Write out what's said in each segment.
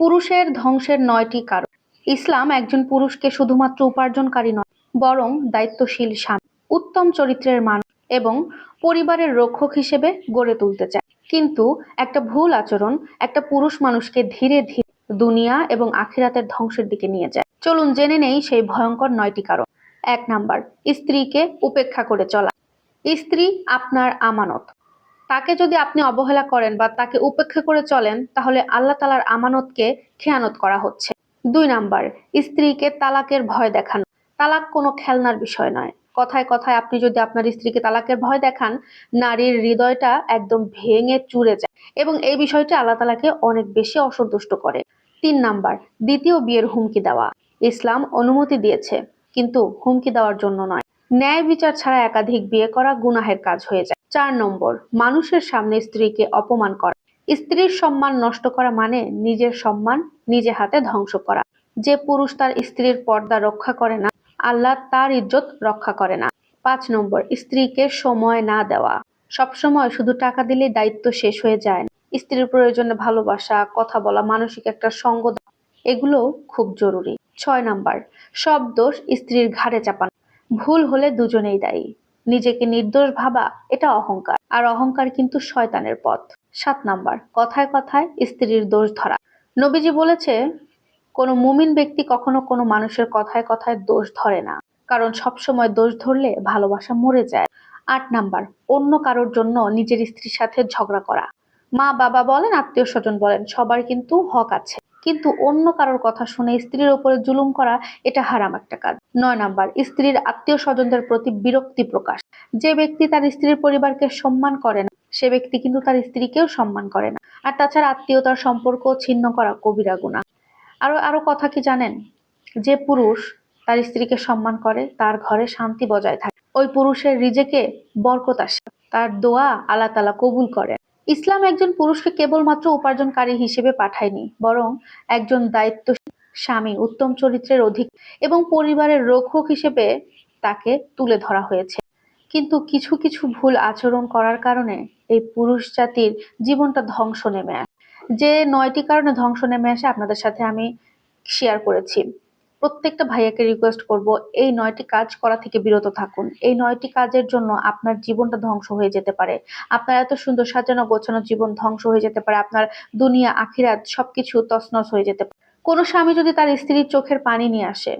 পুরুষের ধ্বংসের নয়টি কারণ। ইসলাম একজন পুরুষকে শুধুমাত্র উপার্জনকারী নয়, বরং দায়িত্বশীল স্বামী। উত্তম চরিত্রের মানুষ এবং পরিবারের রক্ষক হিসেবে গড়ে তুলতে চায়। কিন্তু একটা ভুল আচরণ একটা পুরুষ মানুষকে ধীরে ধীরে দুনিয়া এবং আখিরাতের ধ্বংসের দিকে নিয়ে যায়। চলুন জেনে নেই সেই ভয়ঙ্কর নয়টি কারণ। এক নাম্বার, স্ত্রীকে উপেক্ষা করে চলা। স্ত্রী আপনার আমানত। তাকে যদি আপনি অবহেলা করেন বা তাকে উপেক্ষা করে চলেন, তাহলে আল্লাহ তালার আমানতকে খেয়ানত করা হচ্ছে। দুই নাম্বার, স্ত্রীকে তালাকের ভয় দেখানো। তালাক কোনো খেলনার বিষয় নয়। কথায় কথায় আপনি যদি আপনার স্ত্রীকে তালাকের ভয় দেখান, নারীর হৃদয়টা একদম ভেঙে চুরে যায় এবং এই বিষয়টি আল্লাহ তালাকে অনেক বেশি অসন্তুষ্ট করে। তিন নাম্বার, দ্বিতীয় বিয়ের হুমকি দেওয়া। ইসলাম অনুমতি দিয়েছে, কিন্তু হুমকি দেওয়ার জন্য নয়। ন্যায় বিচার ছাড়া একাধিক বিয়ে করা গুনাহের কাজ হয়ে যায়। চার নম্বর, মানুষের সামনে স্ত্রীকে অপমান করা। স্ত্রীর সম্মান নষ্ট করা মানে নিজের সম্মান নিজে হাতে ধ্বংস করা। যে পুরুষ তার স্ত্রীর পর্দা রক্ষা করে না, আল্লাহ তার ইজ্জত রক্ষা করে না। পাঁচ নম্বর, স্ত্রীকে সময় না দেওয়া। সবসময় শুধু টাকা দিলে দায়িত্ব শেষ হয়ে যায় না। স্ত্রীর প্রয়োজনে ভালোবাসা, কথা বলা, মানসিক একটা সঙ্গ এগুলো খুব জরুরি। ছয় নাম্বার, সব দোষ স্ত্রীর ঘাড়ে চাপানো। ভুল হলে দুজনেই দায়ী। নিজেকে নির্দোষ ভাবা, এটা অহংকার। আর অহংকার কিন্তু শয়তানের পথ। সাত নাম্বার, কথায় কথায় স্ত্রীর দোষ ধরা। নবীজি বলেছে, কোনো মুমিন ব্যক্তি কখনো কোনো মানুষের কথায় কথায় দোষ ধরে না। কারণ সবসময় দোষ ধরলে ভালোবাসা মরে যায়। আট নাম্বার, অন্য কারোর জন্য নিজের স্ত্রীর সাথে ঝগড়া করা। মা বাবা বলেন আত্মীয় স্বজন বলেন, সবার কিন্তু হক আছে। কিন্তু অন্য কারোর কথা শুনে স্ত্রীর উপরে জুলুম করা এটা হারাম একটা কাজ। নয় নাম্বার, স্ত্রীর আত্মীয় স্বজনদের প্রতি বিরক্তি প্রকাশ। যে ব্যক্তি তার স্ত্রীর পরিবারকে সম্মান করে না, সে ব্যক্তি কিন্তু তার স্ত্রীকেও সম্মান করে না। আর তাছাড়া আত্মীয়তার সম্পর্ক ছিন্ন করা কবিরা গুণা আরও আরও কথা কি জানেন? যে পুরুষ তার স্ত্রীকে সম্মান করে, তার ঘরে শান্তি বজায় থাকে। ওই পুরুষের রিজেকে বরকত আসে। তার দোয়া আল্লাহ তালা কবুল করে। ইসলাম একজন পুরুষকে কেবলমাত্র উপার্জনকারী হিসেবে পাঠায়নি, বরং একজন দায়িত্ব স্বামী, উত্তম চরিত্রের অধিক এবং পরিবারের রক্ষক হিসেবে তাকে তুলে ধরা হয়েছে। কিন্তু কিছু কিছু ভুল আচরণ করার কারণে এই পুরুষ জাতির জীবনটা ধ্বংস নেমে আসে। যে নয়টি কারণে ধ্বংস নেমে আসে আপনাদের সাথে আমি শেয়ার করেছি। প্রত্যেকটা ভাইয়াকে রিকোয়েস্ট করব, এই নয়টি কাজ করা থেকে বিরত থাকুন। এই নয়টি কাজের জন্য আপনার জীবনটা ধ্বংস হয়ে যেতে পারে। আপনার এত সুন্দর সাজানো গোছানো জীবন ধ্বংস হয়ে যেতে পারে। আপনার দুনিয়া, আখিরাত সবকিছু তছনছ হয়ে যেতে পারে। কোনো স্বামী যদি তার স্ত্রীর চোখের পানি নিয়ে আসে,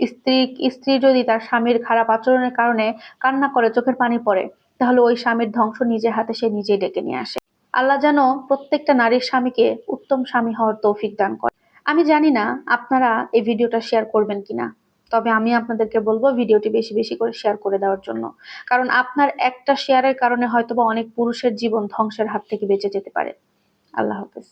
স্ত্রী স্ত্রী যদি তার স্বামীর খারাপ আচরণের কারণে কান্না করে, চোখের পানি পড়ে, তাহলে ওই স্বামীর ধ্বংস নিজের হাতে সে নিজেই ডেকে নিয়ে আসে। আল্লাহ যেন প্রত্যেকটা নারীর স্বামীকে উত্তম স্বামী হওয়ার তৌফিক দান করে। আমি জানি না আপনারা এই ভিডিওটা শেয়ার করবেন কিনা, তবে আমি আপনাদেরকে বলব ভিডিওটি বেশি বেশি করে শেয়ার করে দেওয়ার জন্য। কারণ আপনার একটা শেয়ারের কারণে হয়তোবা অনেক পুরুষের জীবন ধ্বংসের হাত থেকে বেঁচে যেতে পারে। আল্লাহ হাফেজ।